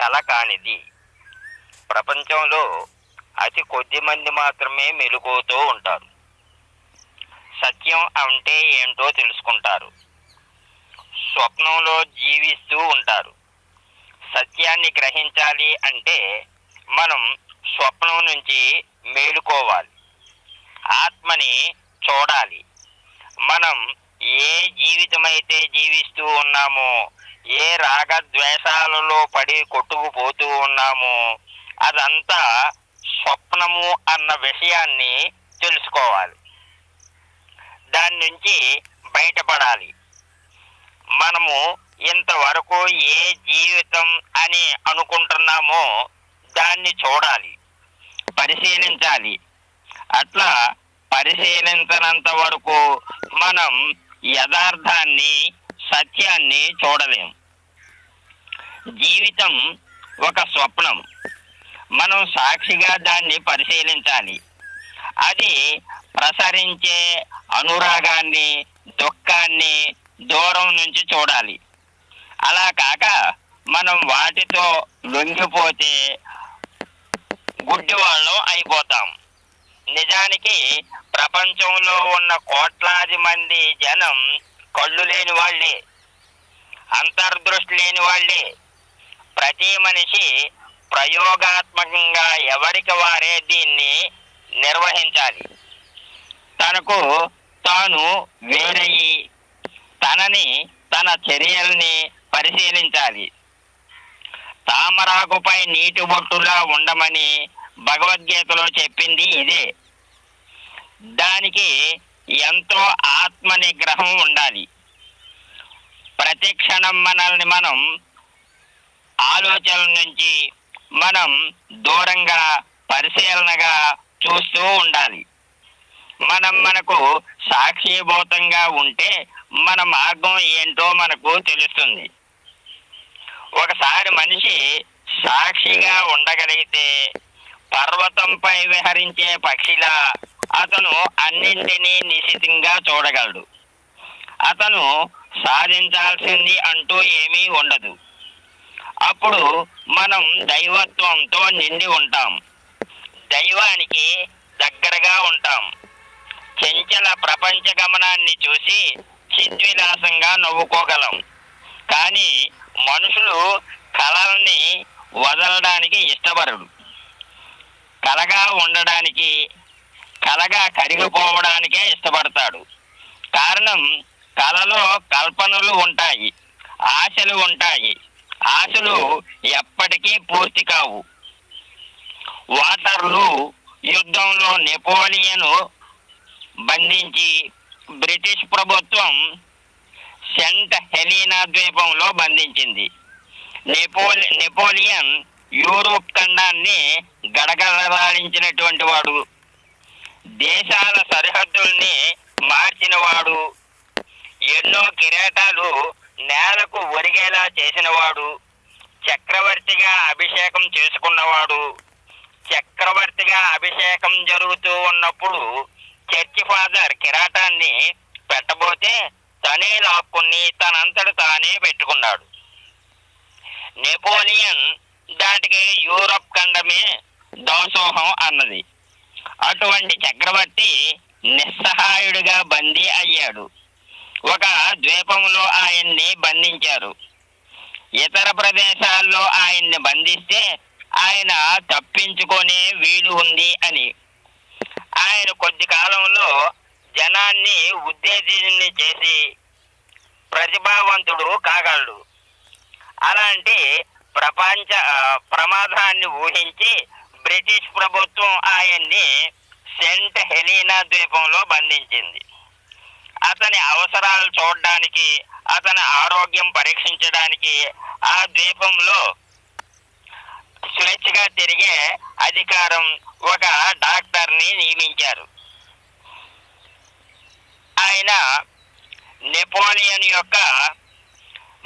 కల కానిది ప్రపంచంలో అతి కొద్ది మంది మాత్రమే మెలుగుతూ ఉంటారు. సత్యం అంటే ఏంటో తెలుసుకుంటారు. స్వప్నంలో జీవిస్తూ ఉంటారు. సత్యాన్ని గ్రహించాలి అంటే మనం స్వప్నం నుంచి మేలుకోవాలి. ఆత్మని చూడాలి. మనం ఏ జీవితమైతే జీవిస్తూ ఉన్నామో ఏ రాగద్వేషాలలో పడి కొట్టుకుపోతూ ఉన్నామో అదంతా స్వప్నము అన్న విషయాన్ని తెలుసుకోవాలి. దాని నుంచి బయటపడాలి. మనము ఇంతవరకు ఏ జీవితం అని అనుకుంటున్నామో దాన్ని చూడాలి. పరిశీలించాలి. అట్లా పరిశీలించనంత వరకు మనం యథార్థాన్ని సత్యాన్ని చూడలేం. జీవితం ఒక స్వప్నం. మనం సాక్షిగా దాన్ని పరిశీలించాలి. అది ప్రసరించే అనురాగాన్ని దుఃఖాన్ని దూరం నుంచి చూడాలి. అలా కాక మనం వాటితో లొంగిపోతే గుడ్డివాళ్ళం అయిపోతాం. నిజానికి ప్రపంచంలో ఉన్న కోట్లాది మంది జనం కళ్ళు లేని వాళ్ళే. అంతర్దృష్టి లేని వాళ్ళే. ప్రతి మనిషి ప్రయోగాత్మకంగా ఎవరికి వారే దీన్ని నిర్వహించాలి. తనకు తాను వేరయ్యి తనని తన చర్యల్ని పరిశీలించాలి. తామరాకుపై నీటి బొట్టులా ఉండమని భగవద్గీతలో చెప్పింది ఇదే. దానికి ఎంతో ఆత్మ నిగ్రహం ఉండాలి. ప్రతి క్షణం మనల్ని మనం ఆలోచనల నుంచి మనం దూరంగా పరిశీలనగా చూస్తూ ఉండాలి. మనం మనకు సాక్షిభూతంగా ఉంటే మన మార్గం ఏంటో మనకు తెలుస్తుంది. ఒకసారి మనిషి సాక్షిగా ఉండగలిగితే పర్వతంపై విహరించే పక్షిలా అతను అన్నింటినీ నిశితంగా చూడగలడు. అతను సాధించాల్సింది అంటూ ఏమీ ఉండదు. అప్పుడు మనం దైవత్వంతో నిండి ఉంటాం. దైవానికి దగ్గరగా ఉంటాం. చెంచల ప్రపంచ గమనాన్ని చూసి చిద్విలాసంగా నవ్వుకోగలం. కానీ మనుషులు కళల్ని వదలడానికి ఇష్టపడరు. కలగా ఉండడానికి కలగా కరిగిపోవడానికే ఇష్టపడతాడు. కారణం కలలో కల్పనలు ఉంటాయి ఆశలు ఉంటాయి. ఆశలు ఎప్పటికీ పూర్తి కావు. వాటర్లు యుద్ధంలో నెపోలియన్ బంధించి బ్రిటిష్ ప్రభుత్వం సెంట్ హెలీనా ద్వీపంలో బంధించింది. నెపోలి నెపోలియన్ యూరోప్ ఖండాన్ని గడగడలాడించినటువంటి వాడు. దేశాల సరిహద్దుల్ని మార్చినవాడు. ఎన్నో కిరీటాలు నేలకు ఒరిగేలా చేసినవాడు చక్రవర్తిగా అభిషేకం చేసుకున్నవాడు. చక్రవర్తిగా అభిషేకం జరుగుతూ ఉన్నప్పుడు చర్చి ఫాదర్ కిరాటాన్ని పెట్టబోతే తనే లాక్కుని తనంతట తానే పెట్టుకున్నాడు. నెపోలియన్ దాటికి యూరప్ ఖండమే దోసోహం అన్నది. అటువంటి చక్రవర్తి నిస్సహాయుడిగా బందీ అయ్యాడు. ఒక ద్వీపంలో ఆయన్ని బంధించారు. ఇతర ప్రదేశాల్లో ఆయన్ని బంధిస్తే ఆయన తప్పించుకునే వీలు ఉంది అని. ఆయన కొద్ది కాలంలో జనాన్ని ఉత్తేజాన్ని చేసి ప్రతిభావంతుడు కాగలడు. అలాంటి ప్రపంచ ప్రమాదాన్ని ఊహించి బ్రిటిష్ ప్రభుత్వం ఆయన్ని సెంట్ హెలీనా ద్వీపంలో బంధించింది. అవసరాలు చూడడానికి అతని ఆరోగ్యం పరీక్షించడానికి ఆ ద్వీపంలో స్వేచ్ఛగా తిరిగే అధికారం ఒక డాక్టర్ని నియమించారు. ఆయన నెపోలియన్ యొక్క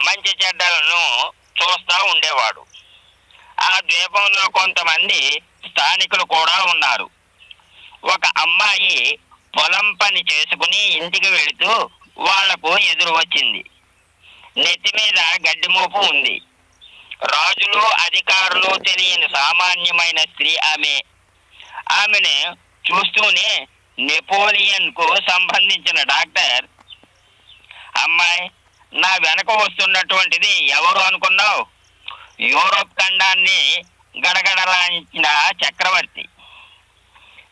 మంచి చెడ్డలను చూస్తూ ఉండేవాడు. ఆ ద్వీపంలో కొంతమంది స్థానికులు కూడా ఉన్నారు. ఒక అమ్మాయి పొలం పని చేసుకుని ఇంటికి వెళుతూ వాళ్ళకు ఎదురు వచ్చింది. నెత్తి మీద గడ్డి మోపు ఉంది. రాజులు అధికారులు తెలియని సామాన్యమైన స్త్రీ ఆమె. ఆమెను చూస్తూనే నెపోలియన్కు సంబంధించిన డాక్టర్ అమ్మాయి నా వెనక వస్తున్నటువంటిది ఎవరు అనుకున్నావు? యూరోప్ ఖండాన్ని గడగడలాంచిన చక్రవర్తి.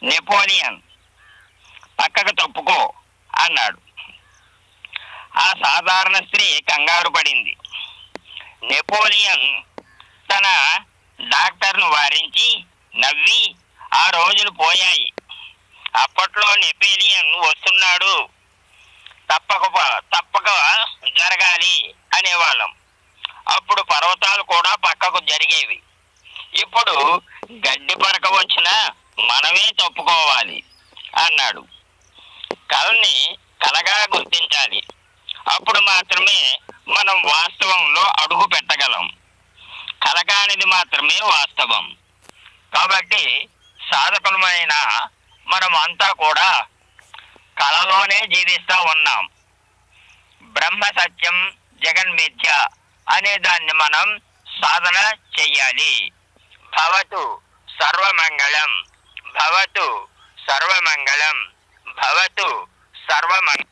నెపోలియన్ పక్కకు తప్పుకో అన్నాడు. ఆ సాధారణ స్త్రీ కంగారు పడింది. నెపోలియన్ తన డాక్టర్ను వారించి నవ్వి ఆ రోజులు పోయాయి. అప్పట్లో నెపోలియన్ వస్తున్నాడు. తప్పక ప- తప్పక జరగాలి అనేవాళ్ళం. అప్పుడు పర్వతాలు కూడా పక్కకు జరిగేవి. ఇప్పుడు గడ్డి పరక వచ్చినా మనమే తప్పుకోవాలి అన్నాడు. కళని కలగా గుర్తించాలి. అప్పుడు మాత్రమే మనం వాస్తవంలో అడుగు పెట్టగలం. కలకానిది మాత్రమే వాస్తవం. కాబట్టి సాధకులమైన మనం అంతా కూడా కళలోనే జీవిస్తూ ఉన్నాం. బ్రహ్మ సత్యం జగన్ మిథ్య అనే దాన్ని మనం సాధన చెయ్యాలి. భవతు సర్వమంగళం భవతు సర్వమంగళం భవతు సర్వమంగళం.